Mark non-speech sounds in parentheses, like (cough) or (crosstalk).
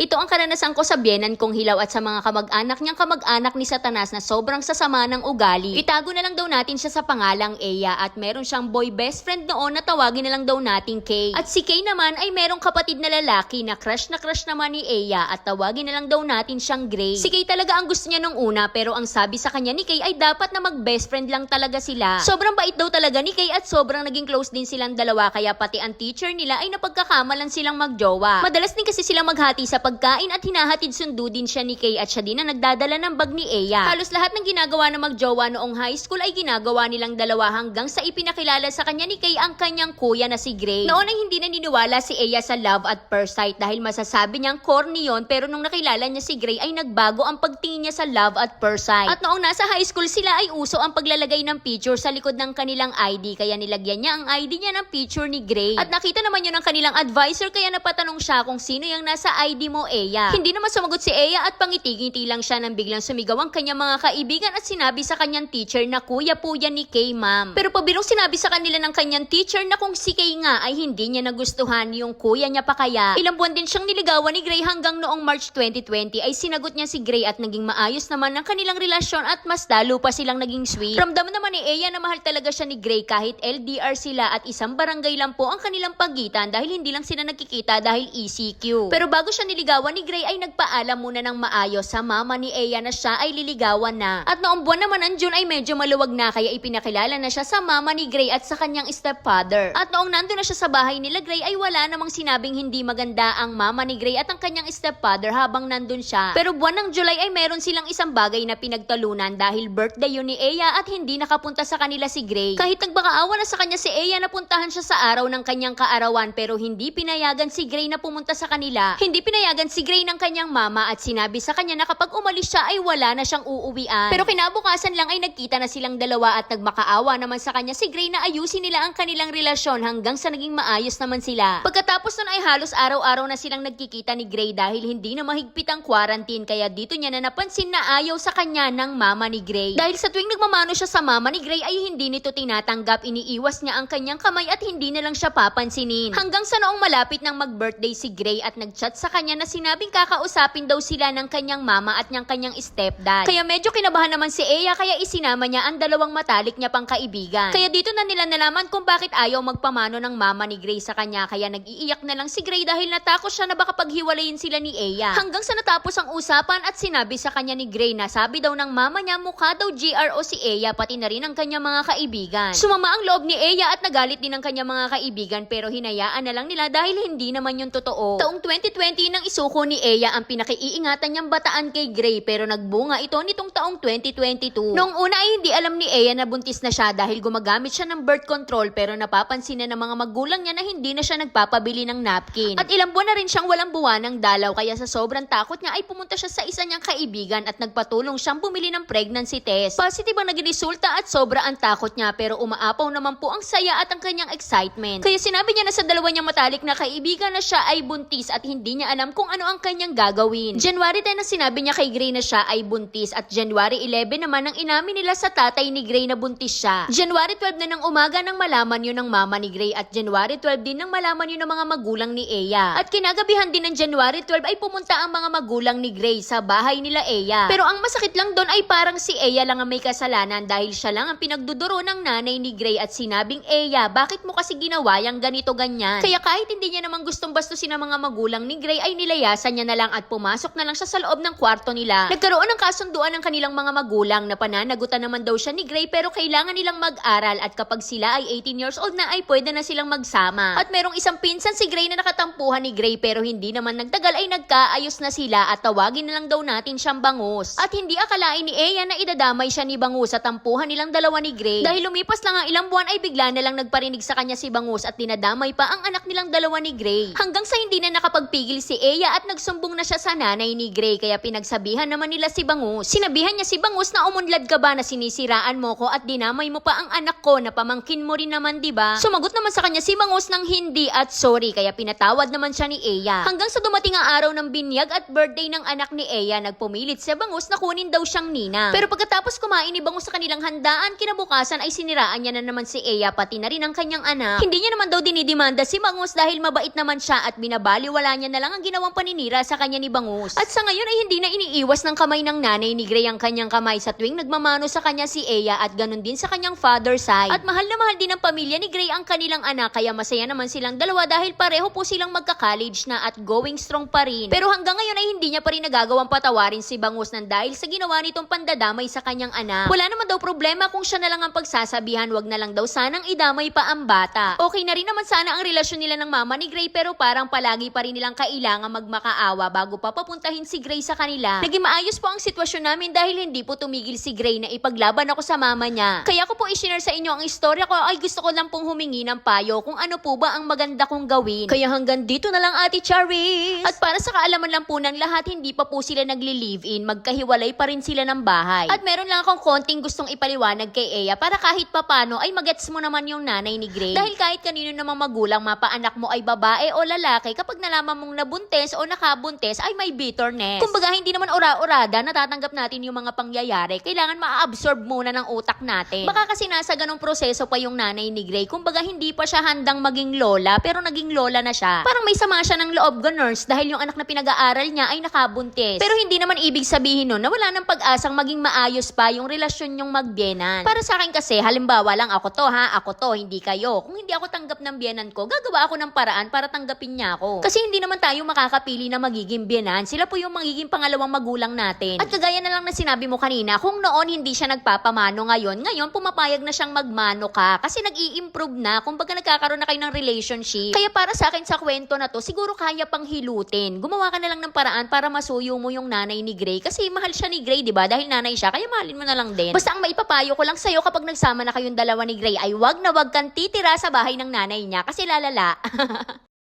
Ito ang karanasan ko sa biyenan kong hilaw at sa mga kamag-anak niyang kamag-anak ni Satanas na sobrang sasama ng ugali. Itago na lang daw natin siya sa pangalang Eya at meron siyang boy best friend noon na tawagin na lang daw nating Kay. At si Kay naman ay merong kapatid na lalaki na crush na crush naman ni Eya at tawagin na lang daw natin siyang Gray. Si Kay talaga ang gusto niya nung una pero ang sabi sa kanya ni Kay ay dapat na mag-best friend lang talaga sila. Sobrang bait daw talaga ni Kay at sobrang naging close din silang dalawa kaya pati ang teacher nila ay napagkakamalan silang magjowa. Madalas din kasi silang maghati sa pagkain at hinahatid sundo din siya ni Kay at siya din ang nagdadala ng bag ni Eya. Halos lahat ng ginagawa na magjowa noong high school ay ginagawa nilang dalawa hanggang sa ipinakilala sa kanya ni Kay ang kanyang kuya na si Gray. Noon ay hindi naniniwala si Eya sa love at first sight dahil masasabi niyang corny yon pero nung nakilala niya si Gray ay nagbago ang pagtingin niya sa love at first sight. At noong nasa high school sila ay uso ang paglalagay ng picture sa likod ng kanilang ID kaya nilagyan niya ang ID niya ng picture ni Gray. At nakita naman yun ng kanilang advisor kaya napatanong siya kung sino yung nasa ID mo, Eya. Hindi naman sumagot si Eya at pangiti-ngiti lang siya nang biglang sumigaw ang kanyang mga kaibigan at sinabi sa kanyang teacher na kuya po yan ni Kay, ma'am. Pero pabirong sinabi sa kanila ng kanyang teacher na kung si Kay nga ay hindi niya nagustuhan yung kuya niya pa kaya. Ilang buwan din siyang niligawan ni Gray hanggang noong March 2020 ay sinagot niya si Gray at naging maayos naman ang kanilang relasyon at mas lalo pa silang naging sweet. Ramdam naman ni Eya na mahal talaga siya ni Gray kahit LDR sila at isang barangay lang po ang kanilang pagitan dahil hindi lang sila nagkikita dahil ECQ. Pero bago siya niligawan ni Gray ay nagpaalam muna ng maayos sa mama ni Eya na siya ay liligawan na. At noong buwan naman ng June ay medyo maluwag na kaya ipinakilala na siya sa mama ni Gray at sa kanyang stepfather. At noong nandun na siya sa bahay nila Gray ay wala namang sinabing hindi maganda ang mama ni Gray at ang kanyang stepfather habang nandun siya. Pero buwan ng July ay meron silang isang bagay na pinagtalunan dahil birthday yun ni Eya at hindi nakapunta sa kanila si Gray. Kahit nagbakaawa na sa kanya si Eya napuntahan siya sa araw ng kanyang kaarawan pero hindi pinayagan si Gray na pumunta sa kanila. Hindi pinayagan si Gray ng kanyang mama at sinabi sa kanya na kapag umalis siya ay wala na siyang uuwian. Pero kinabukasan lang ay nagkita na silang dalawa at nagmakaawa naman sa kanya si Gray na ayusin nila ang kanilang relasyon hanggang sa naging maayos naman sila. Pagkatapos nun ay halos araw-araw na silang nagkikita ni Gray dahil hindi na mahigpit ang quarantine kaya dito niya na napansin na ayaw sa kanya ng mama ni Gray. Dahil sa tuwing nagmamano siya sa mama ni Gray ay hindi nito tinatanggap, iniiwas niya ang kanyang kamay at hindi na lang siya papansinin. Hanggang sa noong malapit ng mag-birthday si Gray at nagchat sa kanya na sinabing kakausapin daw sila ng kanyang mama at niyang kanyang stepdad. Kaya medyo kinabahan naman si Eya kaya isinama niya ang dalawang matalik niya pang kaibigan. Kaya dito na nila nalaman kung bakit ayaw magpamano ng mama ni Gray sa kanya kaya nag-iiyak na lang si Gray dahil natakot siya na baka paghiwalayin sila ni Eya. Hanggang sa natapos ang usapan at sinabi sa kanya ni Gray na sabi daw ng mama niya mukha daw GR o si Eya pati na rin ang kanyang mga kaibigan. Sumama ang loob ni Eya at nagalit din ang kanyang mga kaibigan pero hinayaan na lang nila dahil hindi naman yung totoo. Taong 2020 nang isuko ni Eya ang pinakaiingatan niyang bataan kay Gray pero nagbunga ito nitong taong 2022. Noong una ay hindi alam ni Eya na buntis na siya dahil gumagamit siya ng birth control pero napapansin na ng mga magulang niya na hindi na siya nagpapabili ng napkin. At ilang buwan na rin siyang walang buwan ng dalaw kaya sa sobrang takot niya ay pumunta siya sa isa niyang kaibigan at nagpatulong siyang bumili ng pregnancy test. Positive ang naging resulta at sobra ang takot niya pero umaapaw naman po ang saya at ang kanyang excitement. Kaya sinabi niya na sa dalawa niyang matalik na kaibigan na siya ay buntis at hindi niya alam kung ano ang kanyang gagawin. January 10 na sinabi niya kay Gray na siya ay buntis at January 11 naman ang inamin nila sa tatay ni Gray na buntis siya. January 12 na ng umaga nang malaman yun ng mama ni Gray at January 12 din nang malaman yun ng mga magulang ni Eya. At kinagabihan din ng January 12 ay pumunta ang mga magulang ni Gray sa bahay nila Eya. Pero ang masakit lang doon ay parang si Eya lang ang may kasalanan dahil siya lang ang pinagduduro ng nanay ni Gray at sinabing Eya, bakit mo kasi ginawa yung ganito ganyan? Kaya kahit hindi niya naman gustong bastusin ang mga magulang ni Gray ay nilayasan niya na lang at pumasok na lang siya sa loob ng kwarto nila. Nagkaroon ng kasunduan ng kanilang mga magulang na pananagutan naman daw siya ni Gray pero kailangan nilang mag-aral at kapag sila ay 18 years old na ay pwede na silang magsama. At merong isang pinsan si Gray na nakatampuhan ni Gray pero hindi naman nagtagal ay nagkaayos na sila at tawagin na lang daw natin siyang bangus. At hindi akalain ni Eya na idadamay siya ni Bangus sa tampuhan nilang dalawa ni Gray. Dahil lumipas lang ang ilang buwan ay bigla na lang nagparinig sa kanya si Bangus at dinadamay pa ang anak nilang dalawa ni Gray. Hanggang sa hindi na nakapagpigil si Eya at nagsumbong na siya sa nanay ni Gray kaya pinagsabihan naman nila si Bangus. Sinabihan niya si Bangus na umunlad ka ba na sinisiraan mo ko at dinamay mo pa ang anak ko na pamangkin mo rin naman ba? Sumagot naman sa kanya si Bangus ng hindi at sorry kaya pinatawad naman siya ni Eya. Hanggang sa dumating ang araw ng binyag at birthday ng anak ni Eya, nagpumilit si Bangus na kunin daw siyang nina. Pero pagkatapos kumain ni Bangus sa kanilang handaan, kinabukasan ay siniraan niya na naman si Eya pati na rin ang kanyang anak. Hindi niya naman daw dinidimanda si Bangus dahil mabait naman siya at binabaliwala niya na lang ang ginawang ginawang paninira sa kanya ni Bangus. At sa ngayon ay hindi na iniiwas ng kamay ng nanay ni Gray ang kanyang kamay sa tuwing nagmamano sa kanya si Eya at ganun din sa kanyang father side. At mahal na mahal din ng pamilya ni Gray ang kanilang anak kaya masaya naman silang dalawa dahil pareho po silang magka-college na at going strong pa rin. Pero hanggang ngayon ay hindi niya pa rin nagagawang patawarin si Bangus ng dahil sa ginawa nitong pandadamay sa kanyang anak. Wala naman daw problema kung siya na lang ang pagsasabihan, wag na lang daw sanang idamay pa ang bata. Okay na rin naman sana ang relasyon nila ng mama ni Gray pero parang palagi pa rin nilang kailangan magmakaawa bago pa papuntahin si Gray sa kanila. Naging maayos po ang sitwasyon namin dahil hindi po tumigil si Gray na ipaglaban ako sa mama niya. Kaya ko po i-share sa inyo ang istorya ko ay gusto ko lang pong humingi ng payo kung ano po ba ang maganda kong gawin. Kaya hanggang dito na lang Ate Charis. At para sa kaalaman lang po ng lahat, hindi pa po sila nagli-live-in, magkahiwalay pa rin sila ng bahay. At meron lang akong konting gustong ipaliwanag kay Eya para kahit papano ay magets mo naman yung nanay ni Gray. Dahil kahit kanino namang magulang mapaanak mo ay babae o lalaki, kapag nalaman mong nabuntes o nakabuntes ay may bitterness. Kumbaga hindi naman ora-orada natatanggap natin yung mga pangyayari. Kailangan ma-absorb muna ng utak natin. Baka kasi nasa ganong proseso pa yung nanay ni Gray. Kumbaga hindi pa siya handang maging lola pero naging lola na siya. Parang may sama siya ng loob ganers dahil yung anak na pinag-aaral niya ay nakabuntis. Pero hindi naman ibig sabihin nun na wala ng pag-asang maging maayos pa yung relasyon yung magbienan. Para sa akin kasi, halimbawa lang ako to ha, ako to, hindi kayo. Kung hindi ako tanggap ng bienan ko, gagawa ako ng paraan para tanggapin niya ako. Kasi hindi naman tayo makakapili na magiging bienan. Sila po yung magiging pangalawang magulang natin. At kagaya na lang na sinabi mo kanina, kung noon hindi siya nagpapamano ngayon, ngayon pumapayag na siyang magmano ka kasi nag-i-improve na, kumbaga nagkakaroon na kayo ng relationship. Kaya para sa akin sa kwento na to, siguro kaya pang hilutin. Gumawa ka na lang ng paraan para masuyo mo yung nanay ni Gray kasi mahal siya ni Gray, 'di ba? Dahil nanay siya, kaya mahalin mo na lang din. Basta ang maipapayo ko lang sa'yo kapag nagsama na kayong dalawa ni Gray ay wag na wag kang titira sa bahay ng nanay niya kasi lalala. (laughs)